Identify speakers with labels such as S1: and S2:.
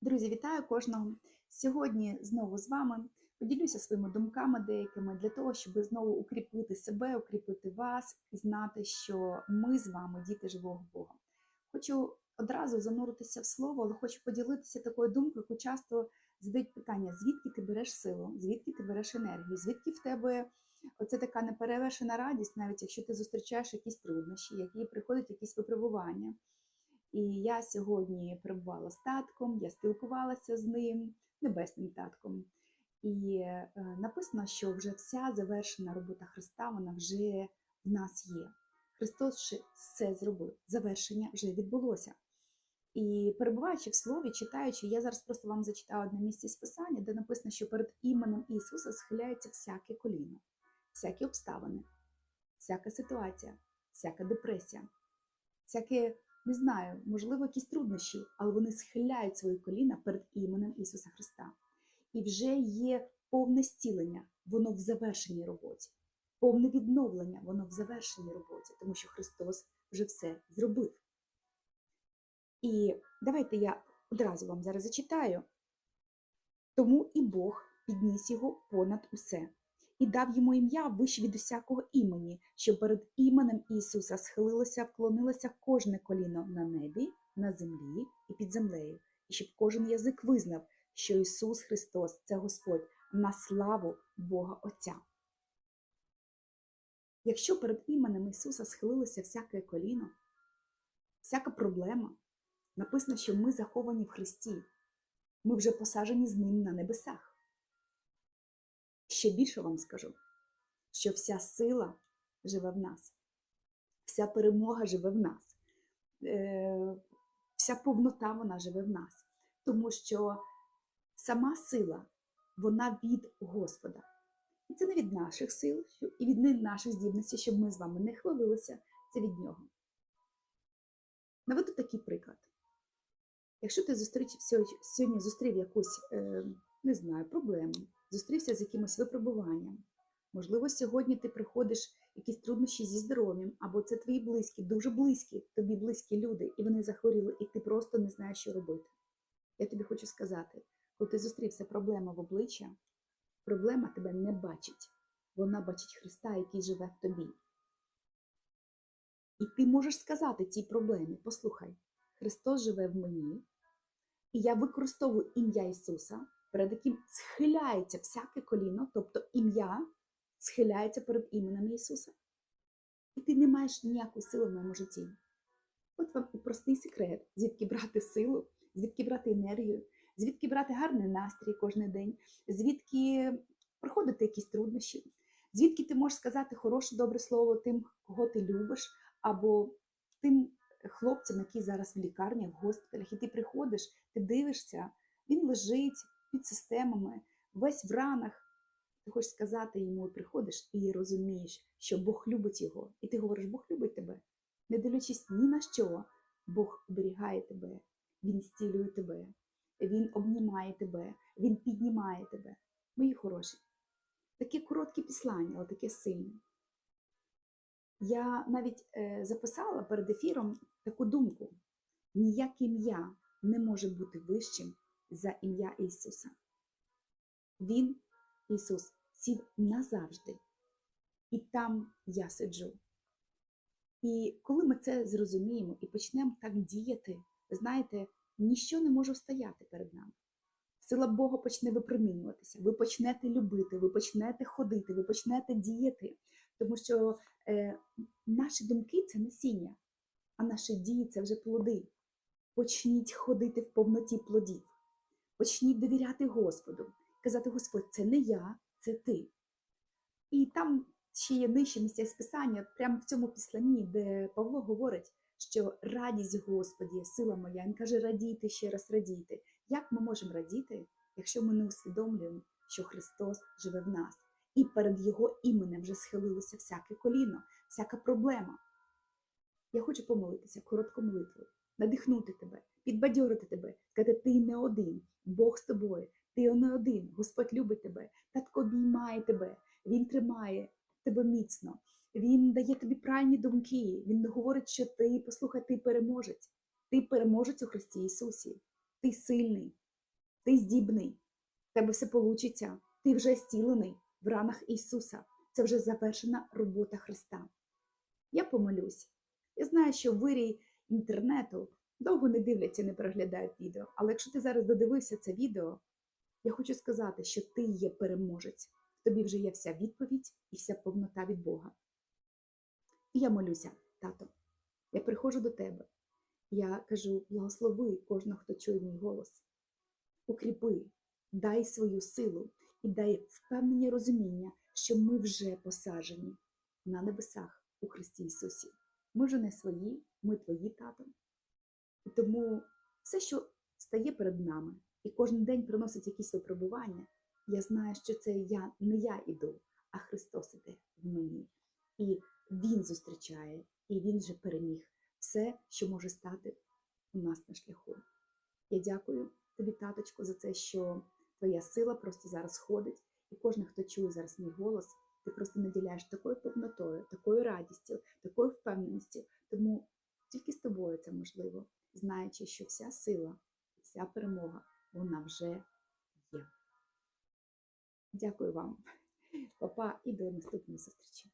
S1: Друзі, вітаю кожного. Сьогодні знову з вами поділюся своїми думками деякими для того, щоб знову укріпити себе, укріпити вас і знати, що ми з вами діти живого Бога. Хочу одразу зануритися в слово, але хочу поділитися такою думкою, яку часто задають питання: звідки ти береш силу, звідки ти береш енергію, звідки в тебе оце така неперевершена радість, навіть якщо ти зустрічаєш якісь труднощі, які приходять якісь випробування. І я сьогодні перебувала з татком, я спілкувалася з ним, небесним татком. І е, написано, що вже вся завершена робота Христа, вона вже в нас є. Христос вже все зробив, завершення вже відбулося. І перебуваючи в слові, читаючи, я зараз просто вам зачитаю одне місце з Писання, де написано, що перед іменем Ісуса схиляється всяке коліно, всякі обставини, всяка ситуація, всяка депресія, всяке не знаю, можливо, якісь труднощі, але вони схиляють свої коліна перед іменем Ісуса Христа. І вже є повне зцілення, воно в завершеній роботі, повне відновлення, воно в завершеній роботі, тому що Христос вже все зробив. І давайте я одразу вам зараз зачитаю. Тому і Бог підніс його понад усе і дав йому ім'я вище від усякого імені, щоб перед іменем Ісуса схилилося, вклонилося кожне коліно на небі, на землі і під землею, і щоб кожен язик визнав, що Ісус Христос це Господь на славу Бога Отця. Якщо перед іменем Ісуса схилилося всяке коліно, всяка проблема, написано, що ми заховані в Христі, ми вже посаджені з Ним на небесах. Ще більше вам скажу, що вся сила живе в нас, вся перемога живе в нас, е, вся повнота вона живе в нас. Тому що сама сила, вона від Господа. І це не від наших сил, і від наших здібностей, щоб ми з вами не хвалилися, це від нього. Наведу такий приклад. Якщо ти зустріч, сьогодні зустрів якусь, е, не знаю, проблему, зустрівся з якимось випробуванням. Можливо, сьогодні ти приходиш якісь труднощі зі здоров'ям, або це твої близькі, дуже близькі, тобі близькі люди, і вони захворіли, і ти просто не знаєш, що робити. Я тобі хочу сказати, коли ти зустрівся проблема в обличчя, проблема тебе не бачить. Вона бачить Христа, який живе в тобі. І ти можеш сказати цій проблемі: послухай, Христос живе в мені, і я використовую ім'я Ісуса перед яким схиляється всяке коліно, тобто ім'я схиляється перед іменем Ісуса. І ти не маєш ніякої сили в моєму житті. От вам і простий секрет, звідки брати силу, звідки брати енергію, звідки брати гарний настрій кожен день, звідки проходити якісь труднощі, звідки ти можеш сказати хороше, добре слово тим, кого ти любиш, або тим хлопцям, які зараз в лікарні, в госпіталях, і ти приходиш, ти дивишся, він лежить, під системами, весь в ранах. Ти хочеш сказати йому, приходиш і розумієш, що Бог любить його. І ти говориш, Бог любить тебе. Не дивлячись ні на що, Бог оберігає тебе, Він зцілює тебе, Він обнімає тебе, Він піднімає тебе. Мої хороші. Таке коротке післання, але таке сильне. Я навіть е, записала перед ефіром таку думку: ніяке ім'я не може бути вищим за ім'я Ісуса. Він, Ісус, сів назавжди, і там я сиджу. І коли ми це зрозуміємо і почнемо так діяти, знаєте, ніщо не може стояти перед нами. Сила Бога почне випромінюватися, ви почнете любити, ви почнете ходити, ви почнете діяти, тому що е, наші думки це насіння, а наші дії це вже плоди. Почніть ходити в повноті плодів. Почніть довіряти Господу, казати, Господь, це не я, це ти. І там ще є нижче місця списання, прямо в цьому післанні, де Павло говорить, що радість Господі, сила моя. Він каже, радійте ще раз радійте. Як ми можемо радіти, якщо ми не усвідомлюємо, що Христос живе в нас, і перед Його іменем вже схилилося всяке коліно, всяка проблема? Я хочу помолитися коротко молитвою, надихнути тебе, підбадьорити тебе, сказати, ти не один, Бог з тобою, ти не один, Господь любить тебе, татко обіймає тебе, Він тримає тебе міцно, Він дає тобі правильні думки, Він говорить, що ти, послухай, ти переможець, ти переможець у Христі Ісусі, ти сильний, Ти здібний, в тебе все получиться, ти вже зцілений в ранах Ісуса. Це вже завершена робота Христа. Я помолюсь. Я знаю, що вирій інтернету довго не дивляться, не переглядають відео. Але якщо ти зараз додивився це відео, я хочу сказати, що ти є переможець. В тобі вже є вся відповідь і вся повнота від Бога. І я молюся, тато. Я приходжу до тебе. Я кажу: благослови кожного, хто чує мій голос. Укріпи, дай свою силу і дай впевнені розуміння, що ми вже посаджені на небесах у Христі Ісусі. Ми вже не свої, ми твої тато. І тому все, що стає перед нами, і кожен день приносить якісь випробування, я знаю, що це я не я іду, а Христос іде в мені. І Він зустрічає, і Він вже переміг все, що може стати у нас на шляху. Я дякую тобі, таточко, за це, що твоя сила просто зараз ходить, і кожен, хто чує зараз мій голос, ти просто наділяєш такою повнотою, такою радістю, такою впевненістю. Тому тільки з тобою це можливо, знаючи, що вся сила, вся перемога, вона вже є. Дякую вам, папа, і до наступної зустрічі.